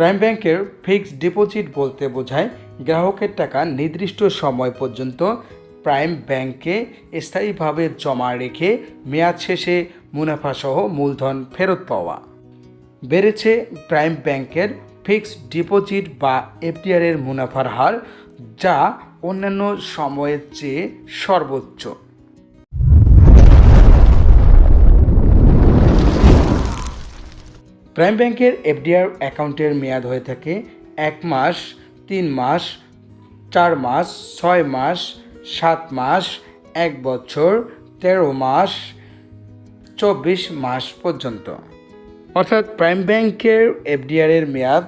Prime ব্যাংকের fixed deposit বলতে বোঝায় গ্রাহকের টাকা নির্দিষ্ট সময় পর্যন্ত প্রাইম ব্যাংকে স্থায়ীভাবে জমা রেখে মেয়াদ শেষে মুনাফাসহ মূলধন ফেরত পাওয়া। বেড়েছে প্রাইম ব্যাংকের ফিক্সড ডিপোজিট বা এফডিআর এর মুনাফার হার, যা অন্যান্য সময়ের চেয়ে সর্বোচ্চ। প্রাইম ব্যাংকের এফডিআর অ্যাকাউন্টের মেয়াদ হয়ে থাকে এক মাস, তিন মাস, চার মাস, ছয় মাস, সাত মাস, এক বছর, তেরো মাস, চব্বিশ মাস পর্যন্ত। অর্থাৎ প্রাইম ব্যাংকের এফডিআর এর মেয়াদ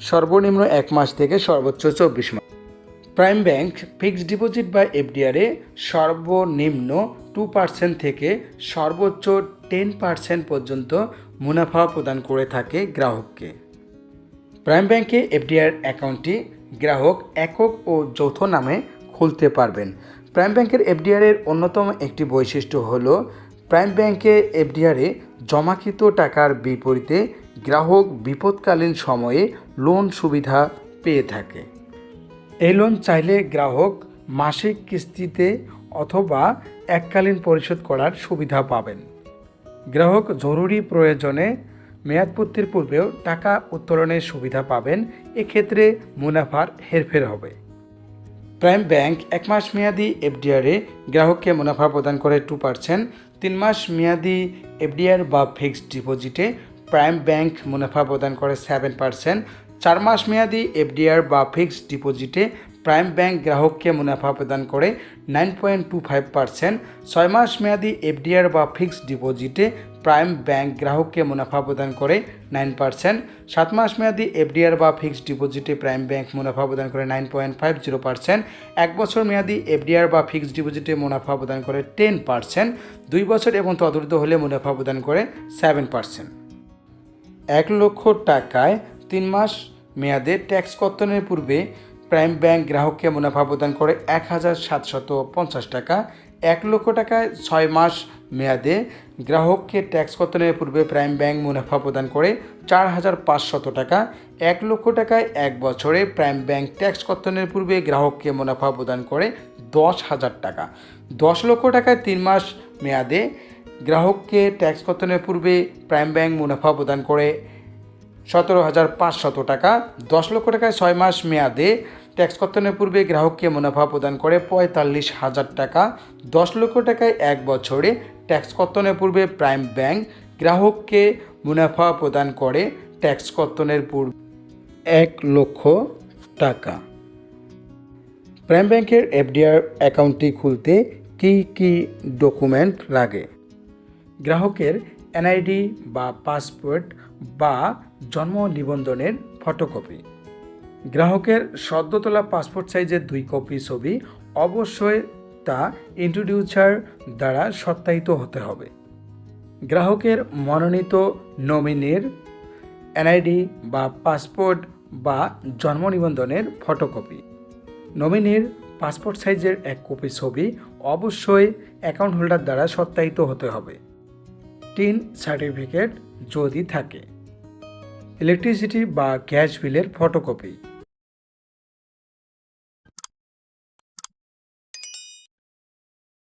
সর্বনিম্ন এক মাস থেকে সর্বোচ্চ চব্বিশ মাস। প্রাইম ব্যাংক ফিক্সড ডিপোজিট বা এফডিআরে সর্বনিম্ন টু পার্সেন্ট থেকে সর্বোচ্চ টেন পার্সেন্ট পর্যন্ত মুনাফা প্রদান করে থাকে গ্রাহককে। প্রাইম ব্যাংকে এফডিআর অ্যাকাউন্টটি গ্রাহক একক ও যৌথ নামে খুলতে পারবেন। প্রাইম ব্যাংকের এফডিআর এর অন্যতম একটি বৈশিষ্ট্য হল, প্রাইম ব্যাংকে এফডিআরে জমাকৃত টাকার বিপরীতে গ্রাহক বিপদকালীন সময়ে লোন সুবিধা পেয়ে থাকে। এই লোন চাইলে গ্রাহক মাসিক কিস্তিতে অথবা এককালীন পরিশোধ করার সুবিধা পাবেন। গ্রাহক জরুরি প্রয়োজনে মেয়াদপূর্তির পূর্বেও টাকা উত্তোলনের সুবিধা পাবেন, এক্ষেত্রে মুনাফার হেরফের হবে। প্রাইম ব্যাংক এক মাস মেয়াদি এফডিআরে গ্রাহককে মুনাফা প্রদান করে টু পার্সেন্ট তিন মাস মেয়াদি এফডিআর বা ফিক্সড ডিপোজিটে প্রাইম ব্যাংক মুনাফা প্রদান করে সেভেন পার্সেন্ট চার মাস মেয়াদি এফডিআর বা ফিক্সড ডিপোজিটে প্রাইম ব্যাংক গ্রাহককে মুনাফা প্রদান করে nine point two five percent, ছয় মাস মেয়াদি এফডিআর বা ফিক্সড ডিপোজিটে প্রাইম ব্যাংক গ্রাহককে মুনাফা প্রদান করে নাইন পার্সেন্ট, সাত মাস মেয়াদি এফডিআর বা ফিক্সড ডিপোজিটে প্রাইম ব্যাংক মুনাফা প্রদান করে nine point five zero percent, এক বছর মেয়াদি এফডিআর বা ফিক্সড ডিপোজিটে মুনাফা প্রদান করে টেন পার্সেন্ট, দুই বছর এবং তদুর্ধ হলে মুনাফা প্রদান করে সেভেন পার্সেন্ট। এক লক্ষ টাকায় তিন মাস মেয়াদে ট্যাক্স কর্তনের পূর্বে প্রাইম ব্যাংক গ্রাহককে মুনাফা প্রদান করে এক হাজার সাতশত পঞ্চাশ টাকা, এক লক্ষ টাকায় ছয় মাস মেয়াদে গ্রাহককে ট্যাক্স কর্তনের পূর্বে প্রাইম ব্যাংক মুনাফা প্রদান করে চার হাজার পাঁচশত টাকা, এক লক্ষ টাকায় এক বছরে প্রাইম ব্যাংক ট্যাক্স কর্তনের পূর্বে গ্রাহককে মুনাফা প্রদান করে দশ হাজার টাকা। দশ লক্ষ টাকায় তিন মাস মেয়াদে গ্রাহককে ট্যাক্স কর্তনের পূর্বে প্রাইম ব্যাংক মুনাফা প্রদান করে সতেরো হাজার পাঁচশত টাকা, দশ লক্ষ টাকায় ছয় মাস মেয়াদে ট্যাক্স কর্তনের পূর্বে গ্রাহককে মুনাফা প্রদান করে পঁয়তাল্লিশ হাজার টাকা, দশ লক্ষ টাকায় এক বছরে ট্যাক্স কর্তনের পূর্বে প্রাইম ব্যাংক গ্রাহককে মুনাফা প্রদান করে ট্যাক্স কর্তনের পূর্বে এক লক্ষ টাকা। প্রাইম ব্যাংকের এফডিআর অ্যাকাউন্টটি খুলতে কী কী ডকুমেন্ট লাগে? গ্রাহকের এনআইডি বা পাসপোর্ট বা জন্ম নিবন্ধনের ফটোকপি। গ্রাহকের সদ্য তোলা পাসপোর্ট সাইজের দুই কপি ছবি অবশ্যই তা ইন্ট্রোডিউসার দ্বারা সত্যায়িত হতে হবে। গ্রাহকের মনোনীত নমিনির এনআইডি বা পাসপোর্ট বা জন্ম নিবন্ধনের ফটোকপি। নমিনির পাসপোর্ট সাইজের এক কপি ছবি অবশ্যই অ্যাকাউন্ট হোল্ডার দ্বারা সত্যায়িত হতে হবে। টিন সার্টিফিকেট যদি থাকে। ইলেকট্রিসিটি বা গ্যাস বিলের ফটোকপি।